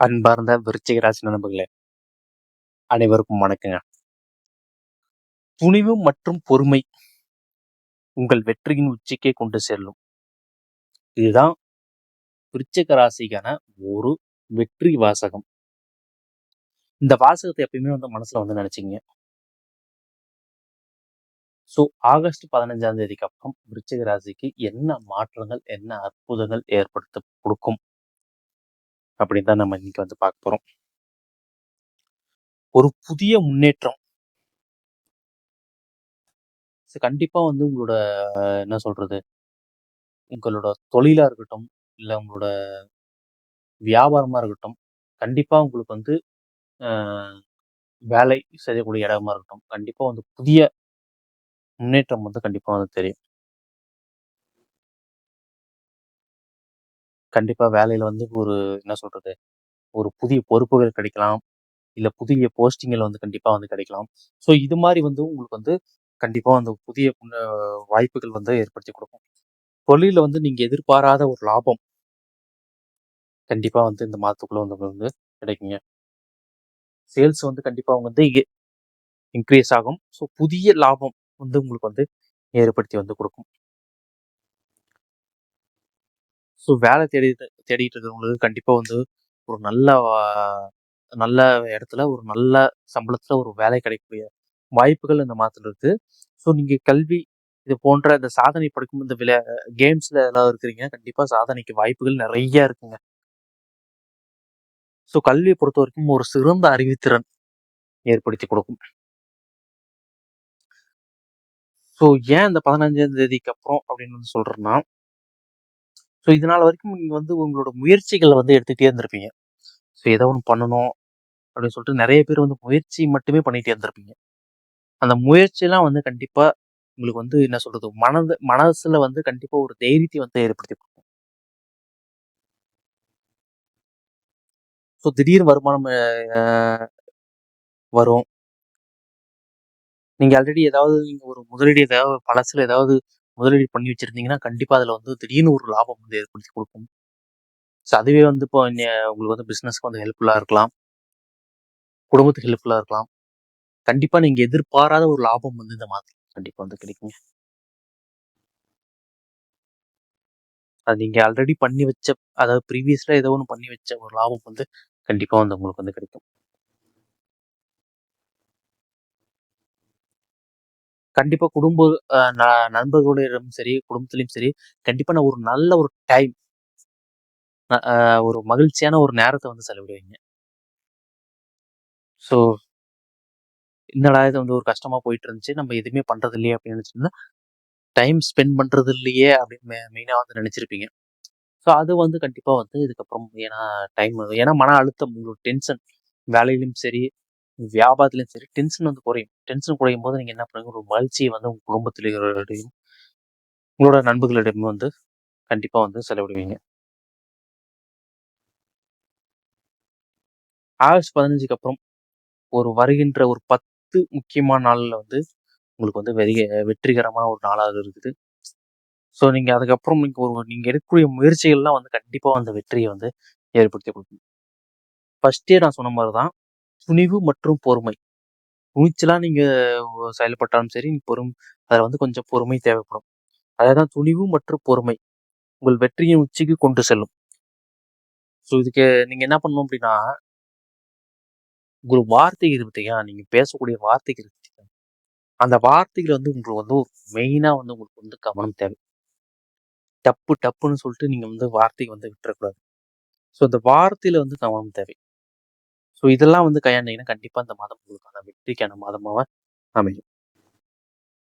அன்பார்ந்த விருச்சிக ராசி நண்பர்களே அனைவருக்கும் வணக்கங்க. துணிவு மற்றும் பொறுமை உங்கள் வெற்றியின் உச்சிக்கே கொண்டு செல்லும். இதுதான் விருச்சிக ராசிக்கான ஒரு வெற்றி வாசகம். இந்த வாசகத்தை எப்பயுமே வந்து மனசுல வந்து நினைச்சிங்க ஸோ ஆகஸ்ட் பதினஞ்சாம் தேதிக்கு அப்புறம் விருச்சிக ராசிக்கு என்ன மாற்றங்கள் என்ன அற்புதங்கள் ஏற்படுத்த கொடுக்கும்? அப்படின்னு தான் நம்ம இன்னைக்கு வந்து பார்க்க போகிறோம் ஒரு புதிய முன்னேற்றம். கண்டிப்பாக வந்து உங்களோட என்ன சொல்றது உங்களோட தொழிலாக இருக்கட்டும் இல்லை உங்களோட வியாபாரமாக இருக்கட்டும் கண்டிப்பாக உங்களுக்கு வந்து வேலை செய்யக்கூடிய இடமா இருக்கட்டும் கண்டிப்பாக வந்து புதிய முன்னேற்றம் வந்து கண்டிப்பாக வந்து தெரியும். கண்டிப்பா வேலையில வந்து ஒரு என்ன சொல்றது ஒரு புதிய பொறுப்புகள் கிடைக்கலாம். இல்லை புதிய போஸ்டிங்கள் வந்து கண்டிப்பாக வந்து கிடைக்கலாம். ஸோ இது மாதிரி வந்து உங்களுக்கு வந்து கண்டிப்பாக அந்த புதிய வாய்ப்புகள் வந்து ஏற்படுத்தி கொடுக்கும். தொழிலில் வந்து நீங்கள் எதிர்பாராத ஒரு லாபம். கண்டிப்பாக வந்து இந்த மாதத்துக்குள்ளே வந்து வந்து கிடைக்குங்க. சேல்ஸ் வந்து கண்டிப்பாக வந்து இன்க்ரீஸ் ஆகும். ஸோ புதிய லாபம் வந்து உங்களுக்கு வந்து ஏற்படுத்தி வந்து கொடுக்கும். ஸோ வேலை தேடி தேடிட்டு இருக்கிறவங்களுக்கு கண்டிப்பாக வந்து ஒரு நல்ல நல்ல இடத்துல ஒரு நல்ல சம்பளத்தில் ஒரு வேலை கிடைக்கக்கூடிய வாய்ப்புகள் இந்த மாதத்தில் இருக்குது ஸோ நீங்கள் கல்வி இது போன்ற இந்த சாதனை படைக்கும் இந்த விளையா கேம்ஸில் எல்லாம் இருக்கிறீங்க கண்டிப்பாக சாதனைக்கு வாய்ப்புகள் நிறைய இருக்குங்க. ஸோ கல்வியை பொறுத்த வரைக்கும் ஒரு சிறந்த அறிவுத்திறன் ஏற்படுத்தி கொடுக்கும். ஸோ ஏன் இந்த பதினஞ்சாம் தேதிக்கு அப்புறம் அப்படின்னு வந்து சொல்கிறேன்னா ஸோ இதனால் வரைக்கும் நீங்கள் வந்து உங்களோட முயற்சிகளை வந்து எடுத்துகிட்டே இருந்திருப்பீங்க. ஸோ ஏதோ ஒன்று பண்ணணும் அப்படின்னு சொல்லிட்டு நிறைய பேர் வந்து முயற்சி மட்டுமே பண்ணிகிட்டே இருந்திருப்பீங்க. அந்த முயற்சியெல்லாம் வந்து கண்டிப்பாக உங்களுக்கு வந்து என்ன சொல்கிறது மனது மனசில் வந்து கண்டிப்பாக ஒரு தைரியத்தை வந்து ஏற்படுத்தி கொடுக்கும். ஸோ திடீர் வருமானம் வரும். நீங்கள் ஆல்ரெடி ஏதாவது நீங்கள் ஒரு முதலீடு ஏதாவது பழசில் ஏதாவது முதலீடு பண்ணி வச்சுருந்தீங்கன்னா கண்டிப்பாக அதில் வந்து திடீர்னு ஒரு லாபம் வந்து ஏற்படுத்தி கொடுக்கும். ஸோ அதுவே வந்து இப்போ உங்களுக்கு வந்து பிஸ்னஸ்க்கு வந்து ஹெல்ப்ஃபுல்லாக இருக்கலாம். குடும்பத்துக்கு ஹெல்ப்ஃபுல்லாக இருக்கலாம். கண்டிப்பாக நீங்கள் எதிர்பாராத ஒரு லாபம் வந்து இந்த மாதிரி கண்டிப்பாக வந்து கிடைக்குங்க. அது நீங்கள் ஆல்ரெடி பண்ணி வச்ச அதாவது ப்ரீவியஸில் ஏதோ ஒன்று பண்ணி வச்ச ஒரு லாபம் வந்து கண்டிப்பாக வந்து உங்களுக்கு வந்து கிடைக்கும். கண்டிப்பாக குடும்ப நண்பர்களுடையும் சரி குடும்பத்துலேயும் சரி கண்டிப்பாக நான் ஒரு நல்ல ஒரு டைம் ஒரு மகிழ்ச்சியான ஒரு நேரத்தை வந்து செலவிடுவீங்க. ஸோ என்னடா இது வந்து ஒரு கஷ்டமாக போயிட்டு இருந்துச்சு நம்ம எதுவுமே பண்ணுறது இல்லையே அப்படின்னு நினச்சிருந்தா டைம் ஸ்பெண்ட் பண்ணுறது இல்லையே அப்படின்னு மெ மெயினாக வந்து நினச்சிருப்பீங்க. ஸோ அது வந்து கண்டிப்பாக வந்து இதுக்கப்புறம் ஏன்னா டைம் ஏன்னா மன அழுத்தம் உங்களோட டென்ஷன் வேலையிலும் சரி வியாபாரத்துலையும் சரி டென்ஷன் வந்து குறையும். டென்ஷன் குறையும் போது நீங்கள் என்ன பண்ணுங்க ஒரு மகிழ்ச்சியை வந்து உங்கள் குடும்பத்திலேயும் உங்களோட நண்பர்களிடம் வந்து கண்டிப்பாக வந்து செலவிடுவீங்க. ஆகஸ்ட் பதினஞ்சுக்கு அப்புறம் ஒரு வருகின்ற ஒரு பத்து முக்கியமான நாளில் வந்து உங்களுக்கு வந்து வெறிய வெற்றிகரமான ஒரு நாளாக இருக்குது. ஸோ நீங்கள் அதுக்கப்புறம் நீங்கள் ஒரு நீங்கள் எடுக்கக்கூடிய முயற்சிகள்லாம் வந்து கண்டிப்பாக அந்த வெற்றியை வந்து ஏற்படுத்தி கொடுக்கும். ஃபஸ்ட்டே நான் சொன்ன மாதிரி தான் துணிவு மற்றும் பொறுமை. துணிச்சலாக நீங்கள் செயல்பட்டாலும் சரி பொறும் அதில் வந்து கொஞ்சம் பொறுமை தேவைப்படும். அதான் துணிவு மற்றும் பொறுமை. உங்கள் வெற்றியின் உச்சிக்கு கொண்டு செல்லும். ஸோ இதுக்கு நீங்கள் என்ன பண்ணணும் அப்படின்னா உங்கள் வார்த்தை இருப்பீங்க நீங்கள் பேசக்கூடிய வார்த்தைகள் இருக்கு அந்த வார்த்தைகள் வந்து உங்களுக்கு வந்து மெயினாக வந்து உங்களுக்கு வந்து கவனம் தேவை. டப்பு டப்புன்னு சொல்லிட்டு நீங்கள் வந்து வார்த்தையை வந்து விட்டுறக்கூடாது. ஸோ அந்த வார்த்தையில் வந்து கவனம் தேவை. ஸோ இதெல்லாம் வந்து கையாண்டிங்கன்னா கண்டிப்பாக இந்த மாதம் உங்களுக்கான வெற்றிக்கான மாதமாக அமையும்.